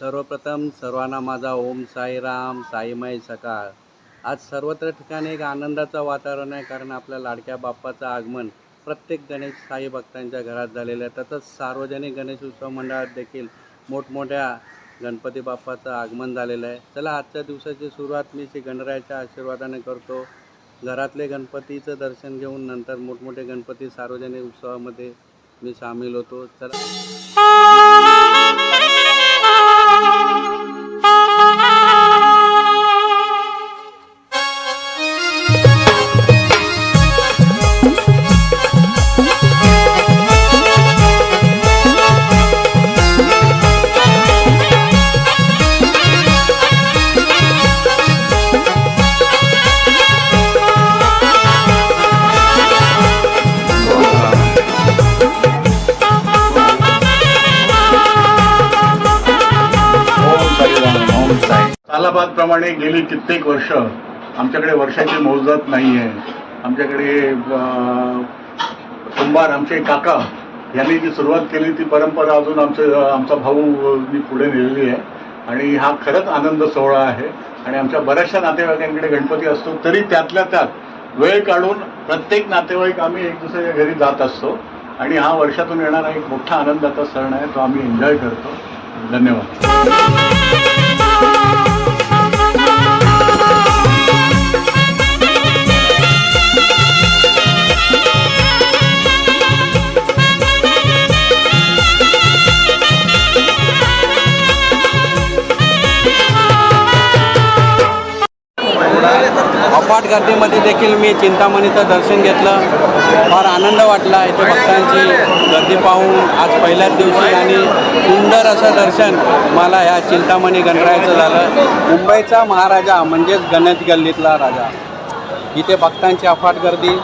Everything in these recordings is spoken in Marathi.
सर्वप्रथम सर्वांना माझा ओम साईराम साईमय सकाळ. आज सर्वत्र ठिकाणी एक आनंदाचं वातावरण आहे कारण आपल्या लाडक्या बाप्पाचं आगमन प्रत्येक गणेश साई भक्तांच्या घरात झालेलं आहे. तसंच सार्वजनिक गणेश उत्सव मंडळात देखील मोठमोठ्या गणपती बाप्पाचं आगमन झालेलं आहे. चला आजच्या दिवसाची सुरुवात मी श्री गणरायाच्या आशीर्वादाने करतो. घरातले गणपतीचं दर्शन घेऊन नंतर मोठमोठे गणपती सार्वजनिक उत्सवामध्ये मी सामील होतो. चला. तालाबादप्रमाणे गेली कित्येक वर्ष आमच्याकडे वर्षाची मोजत नाही आहे आमच्याकडे कुंभार आमचे काका यांनी जी सुरुवात केली ती परंपरा अजून आमचे आमचा भाऊ मी पुढे नेलेली आहे. आणि हा खरंच आनंद सोहळा आहे. आणि आमच्या बऱ्याचशा नातेवाईकांकडे गणपती असतो तरी त्यातल्या त्यात वेळ काढून प्रत्येक नातेवाईक आम्ही एक दुसऱ्याच्या घरी जात असतो. आणि हा वर्षातून येणारा एक मोठा आनंदाचा सण आहे तो आम्ही एन्जॉय करतो. धन्यवाद. गर्दीमध्ये देखील मी चिंतामणीचं दर्शन घेतलं. फार आनंद वाटला इथे भक्तांची गर्दी पाहून आज पहिल्याच दिवशी आणि सुंदर असं दर्शन मला ह्या चिंतामणी गणरायाचं झालं. मुंबईचा महाराजा म्हणजेच गणेश गल्लीतला राजा. इथे भक्तांची अफाट गर्दी.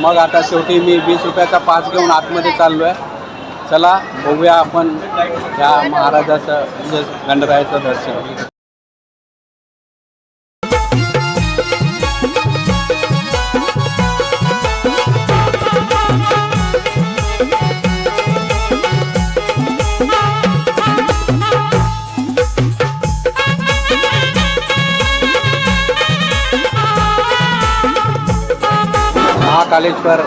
मग आता शेवटी मी वीस रुपयाचा पास घेऊन आतमध्ये चाललो आहे चला बघूया आपण या महाराजाचं म्हणजे गणरायाचं दर्शन. महाकालेश्वर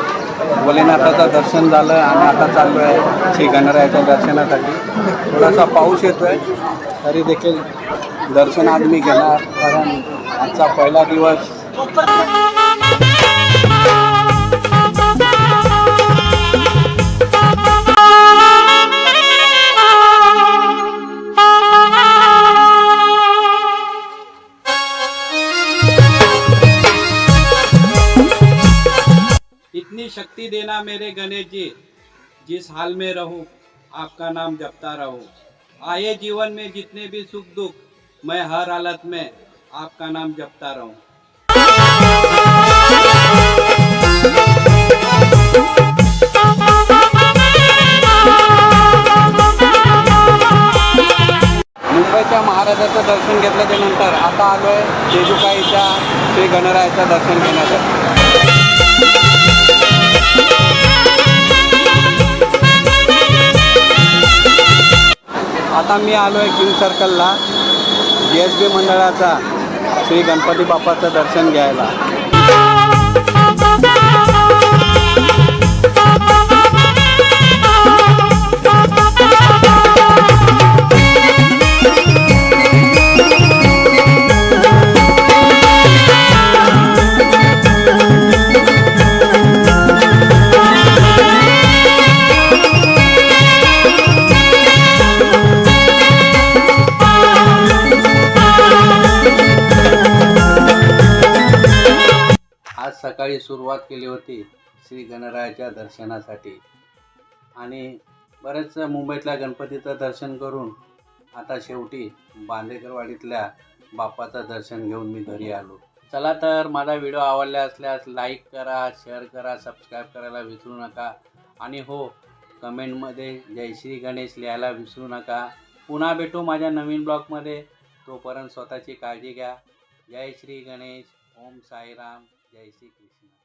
भोलेनाथाचं दर्शन झालं आणि आता चाललो आहे श्री गणरायाच्या दर्शनासाठी. थोडासा पाऊस येतो आहे तरी देखील दर्शन आज मी घेणार कारण आजचा पहिला दिवस. शक्ति देना मेरे गणेश जी जिस हाल में रहूं आपका नाम जपता रहूं। आए जीवन में जितने भी सुख दुख मैं हर हालत में आपका नाम जपता रहूं। मुंबईच्या महाराजाचं दर्शन घेतल्याच्या नंतर आता आलोय जेजुकाईच्या श्री गणरायाचं दर्शन घेण्यासाठी. आता मी आलो आहे किंग सर्कलला. जी एस बी मंडळाचा श्री गणपती बाप्पाचं दर्शन घ्यायला. सकाळी सुरुवात केली होती श्री गणरायाच्या दर्शनासाठी. आणि बरेच मुंबईतल्या गणपतीचं दर्शन करून आता शेवटी बांदेकरवाडीतल्या बाप्पाचं दर्शन घेऊन मी घरी आलो. चला तर माझा व्हिडिओ आवडला असल्यास लाईक करा शेअर करा सबस्क्राईब करायला विसरू नका. आणि हो कमेंटमध्ये जय श्री गणेश लिहायला विसरू नका. पुन्हा भेटू माझ्या नवीन ब्लॉगमध्ये. तोपर्यंत स्वतःची काळजी घ्या. जय श्री गणेश. ओम साईराम. जय श्री कृष्ण